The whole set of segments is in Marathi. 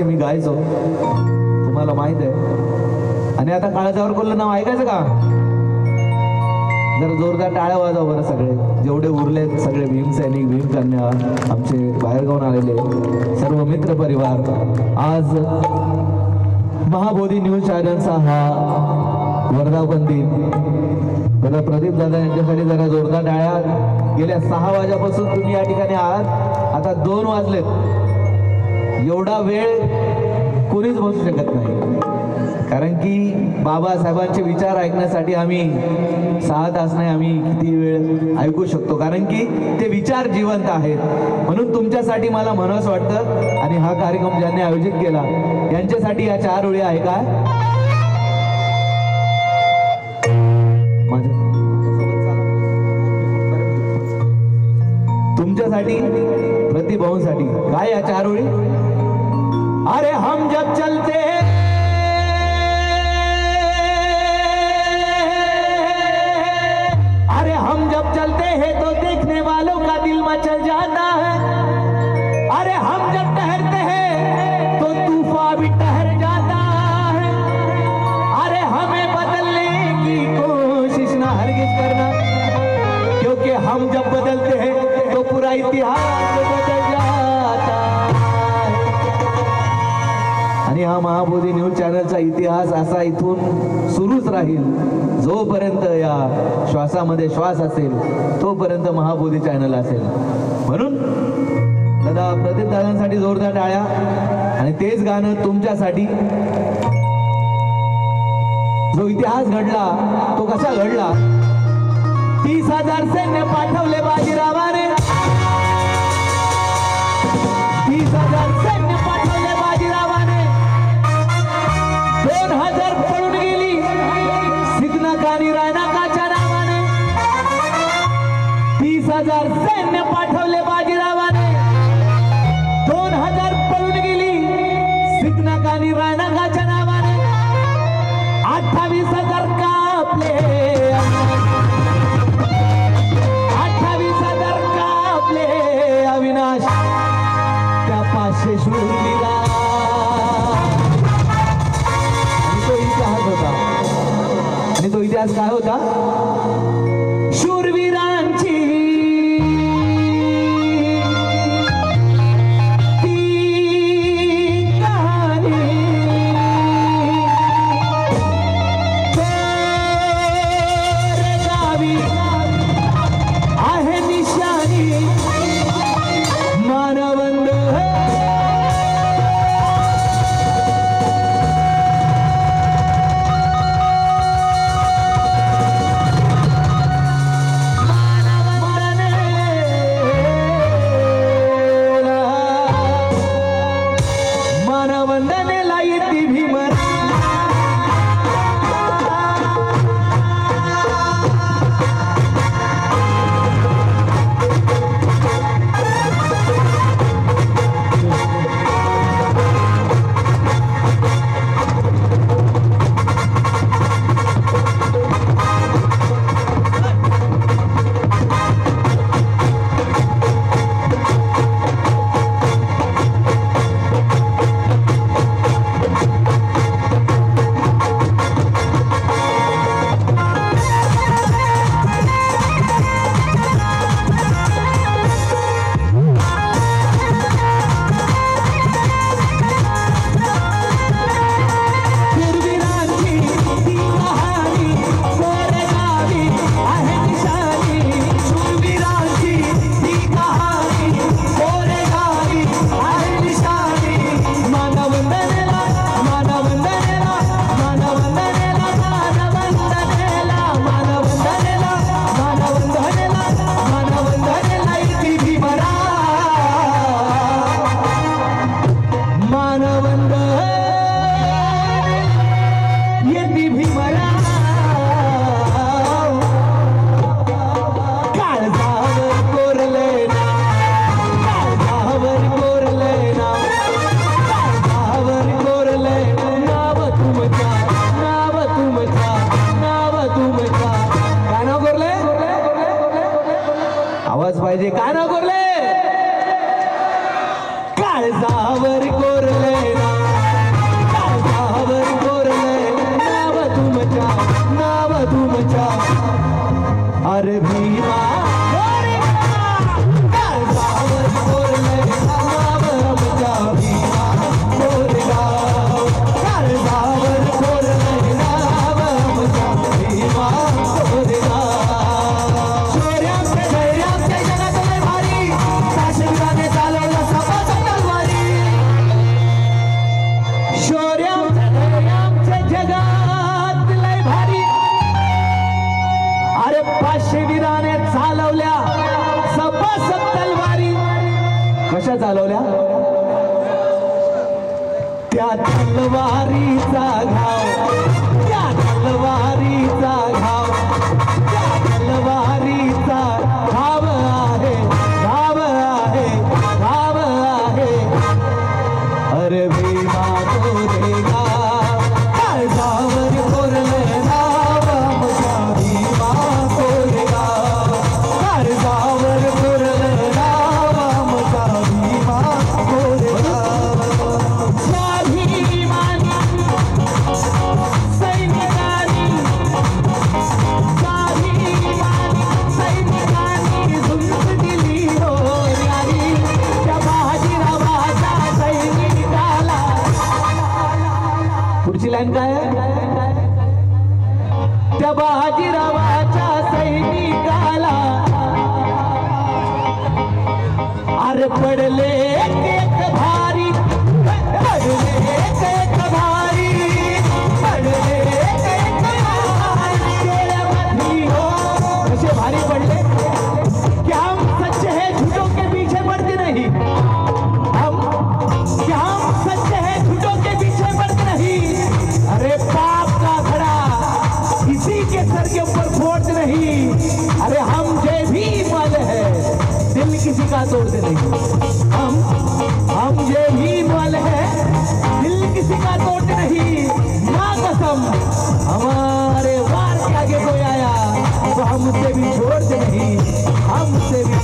वर्षापासून मी गायचो तुम्हाला माहीत आहे. आणि आता काळजावर कोल्लं नाव ऐकायचं का? जरा जोरदार टाळ्या वाजवा बरं सगळे. जेवढे उरलेत सगळे भीम सैनिक भीम कन्या आमचे बाहेरगावून आलेले सर्व मित्र परिवार. आज महाबोधी न्यूज चॅनलचा हा वर्धापन दिन दादा प्रदीप दादा यांच्यासाठी जरा जोरदार टाळ्या. गेल्या सहा वाजेपासून तुम्ही या ठिकाणी आहात. आता दोन वाजलेत. एवढा वेळ कोणीच बसू शकत नाही. कारण की बाबासाहेबांचे विचार ऐकण्यासाठी आम्ही सहा तास नाही आम्ही किती वेळ ऐकू शकतो. कारण की ते विचार जिवंत आहेत. म्हणून तुमच्यासाठी मला मनस वाटतं आणि हा कार्यक्रम ज्यांनी आयोजित केला यांच्यासाठी या चार ओळी आहे का? माझ्या तुमच्यासाठी प्रतिभाऊंसाठी काय या चार ओळी? हम जब चलते अरे हम जब चलते हैं तो देखने वालों का दिल मचल जाता है। अरे हम जब ठहरते हैं तो तूफ़ान भी ठहर जाता है। अरे हमें बदलने की कोशिश ना हरगिज करना, क्योंकि हम जब बदलते हैं तो पूरा इतिहास चॅनलचा इतिहास असा इथून सुरूच राहील. जोपर्यंत या श्वासामध्ये श्वास असेल तोपर्यंत महाबोधी चॅनल असेल. म्हणून दादा प्रदीप दादांसाठी जोरदार टाळ्या आणि तेच गाणं तुमच्यासाठी. जो इतिहास घडला तो कसा घडला? तीस हजार सैन्य पाठवले बाजीरावाने. दाखवले बाजीरावाने दोन हजार पळून गेली. सिग्नक आणि रायनाकाच्या नावाने अठ्ठावीस हजार कापले. अठ्ठावीस हजार कापले. अविनाश त्या पाचशे शूरवीरा दिला. तो इतिहास होता. आणि तो इतिहास काय होता? तलवारी कशा चालवल्या? त्या तलवारीचा घाव त्या तलवारीचा घाव. Wait किसी का ज़ोर से नहीं। हम हम ये यहीन वाले हैं, दिल किसी का तोड़ते नहीं। ना कसम, हमारे वार के आगे कोई आया तो हमसे भी छोड़ते नहीं, हमसे भी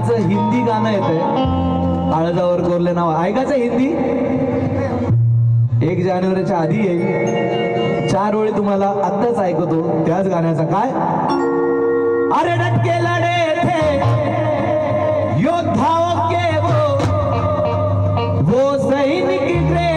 गाण्याचं हिंदी गाणं येत आहे आळजावर कोरले नाव. ऐकायचं हिंदी? एक जानेवारीच्या आधी येईल चार वेळी तुम्हाला आत्ताच ऐकतो. त्याच गाण्याचा. काय? अरे डटके लढे थे. योद्धाओं के वो. वो सैनिक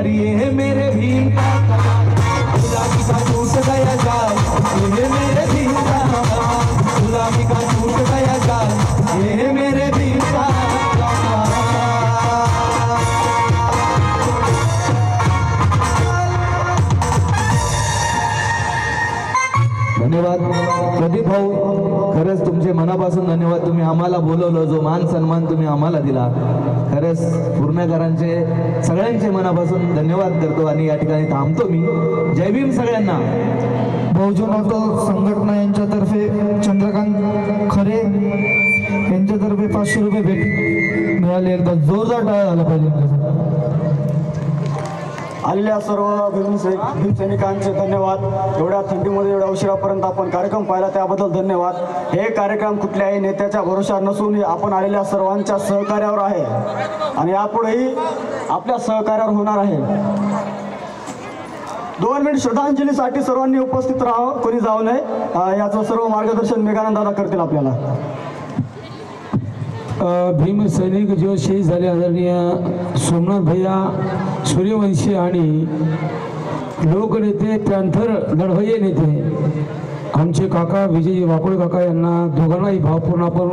अरे ये है मेरे भीम का का टूट गया जाल ये है मेरे भीम का का टूट गया जाल ये है मेरे भीम का धन्यवाद। प्रदीप भाऊ तुमचे मनापासून धन्यवाद. तुम्ही आम्हाला बोलवलं जो मान सन्मान तुम्ही आम्हाला दिला. खरंच पूर्णकरांचे सगळ्यांचे मनापासून धन्यवाद करतो आणि या ठिकाणी थांबतो मी. जय भीम सगळ्यांना. बहुजन ऑटो संघटना यांच्यातर्फे चंद्रकांत खरे यांच्यातर्फे पाचशे रुपये भेट मिळाले. एकदा जोरदार टाळा झाला पाहिजे. आलेल्या सर्व भीमसैनिकांचे धन्यवाद. एवढ्या थंडीमध्ये एवढ्या उशिरापर्यंत आपण कार्यक्रम पाहिला त्याबद्दल धन्यवाद. हे कार्यक्रम कुठल्याही नेत्याच्या भरोशावर नसून आपण आलेल्या सर्वांच्या सहकार्यावर आहे. आणि यापुढेही आपल्या सहकार्यावर होणार आहे. दोन मिनिट श्रद्धांजलीसाठी सर्वांनी उपस्थित राहावं कोणी जाऊ नये. याचं सर्व मार्गदर्शन मेघानंद करतील आपल्याला. भीमसैनिक भीम सैनिक जो शहीद झाले आदरणीय सोमनाथ भैया सूर्यवंशी आणि लोकनेते पॅन्थर लढवय्ये नेते. आमचे काका विजय वाकोळे काका यांना दोघांनाही भावपूर्ण आपण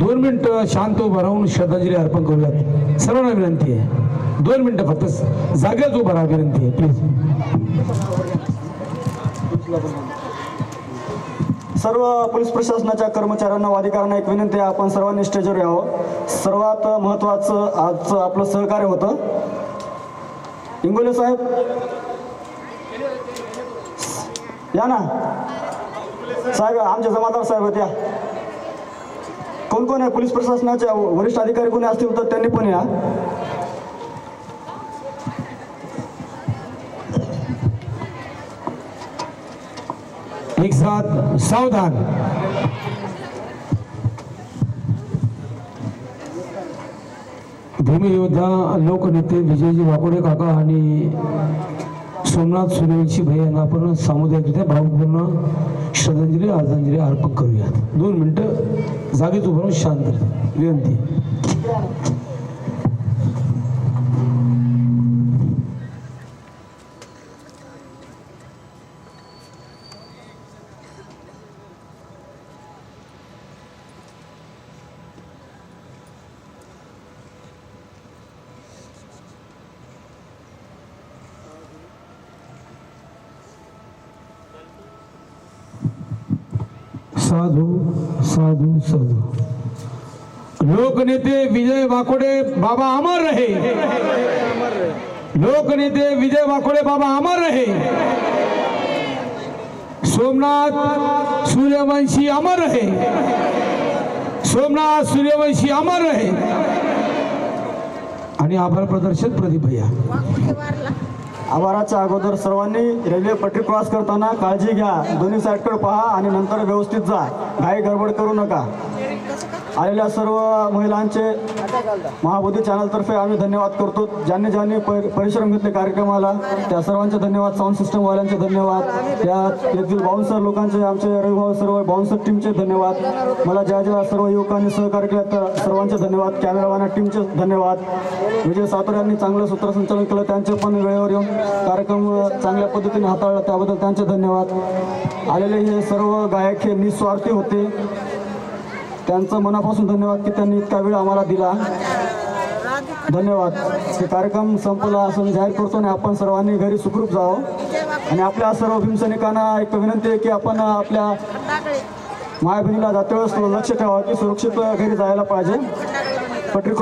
दोन मिनटं शांत उभं राहून श्रद्धांजली अर्पण करूयात. सर्वांना विनंती आहे. दोन मिनटं फक्त जागेच उभं राहा विनंती आहे प्लीज सर्व पोलीस प्रशासनाच्या कर्मचाऱ्यांना अधिकाऱ्यांना एक विनंती आहे. आपण सर्वांनी स्टेजवर यावं सर्वात महत्त्वाचं आजचं आपलं सहकार्य होतं. इंगोले साहेब. या ना. साहेब आमचे जमादार साहेब आहेत या. कोण कोण आहे? पोलीस प्रशासनाचे वरिष्ठ अधिकारी कोणी असतील तर त्यांनी पण या. एक साथ सावधान. भूमियोद्धा लोकनेते विजयजी वाकोडे काका आणि सोमनाथ सूर्यवंशी भाई यांना आपण सामुदायिकरित्या भावपूर्ण श्रद्धांजली आदरांजली अर्पण करूयात. दोन मिनटं जागेत उभारून शांत विनंती. साधू साधू साधू. लोकनेते विजय वाकोडे बाबा अमर रहे. लोकनेते विजय वाकोडे बाबा अमर रहे. सोमनाथ सूर्यवंशी अमर रहे. सोमनाथ सूर्यवंशी अमर रहे. आणि आभार प्रदर्शन प्रदीप भैया. आभाराच्या अगोदर सर्वांनी रेल्वे पटरी क्रॉस करताना काळजी घ्या. दोन्ही साईडकडे पहा आणि नंतर व्यवस्थित जा. घाई गडबड करू नका. आलेल्या सर्व महिलांचे महाबोधी चॅनलतर्फे आम्ही धन्यवाद करतो. ज्यांनी ज्यांनी परिश्रम घेतले कार्यक्रमाला त्या सर्वांचे धन्यवाद. साऊंड सिस्टमवाल्यांचे धन्यवाद. या येथील बाउन्सर लोकांचे आमचे रविभाऊ सर्व बावनसर टीमचे धन्यवाद. मला ज्या ज्या सर्व युवकांनी सहकार्य केलं त्या सर्वांचे धन्यवाद. कॅमेरावाना टीमचे धन्यवाद. विजय सातोर यांनी चांगलं सूत्रसंचालन केलं त्यांचे पण वेळेवर येऊन कार्यक्रम चांगल्या पद्धतीने हाताळला त्याबद्दल त्यांचे धन्यवाद. आलेले हे सर्व गायक हे निस्वार्थी होते. त्यांचं मनापासून धन्यवाद की त्यांनी इतका वेळ आम्हाला दिला. धन्यवाद. हे कार्यक्रम संपला असं मी जाहीर करतो आणि आपण सर्वांनी घरी सुखरूप जावं. आणि आपल्या सर्व भीमसैनिकांना एक विनंती आहे की आपण आपल्या माय बहिणीला जाते वेळेस लक्ष ठेवा की सुरक्षित घरी जायला पाहिजे. पटरी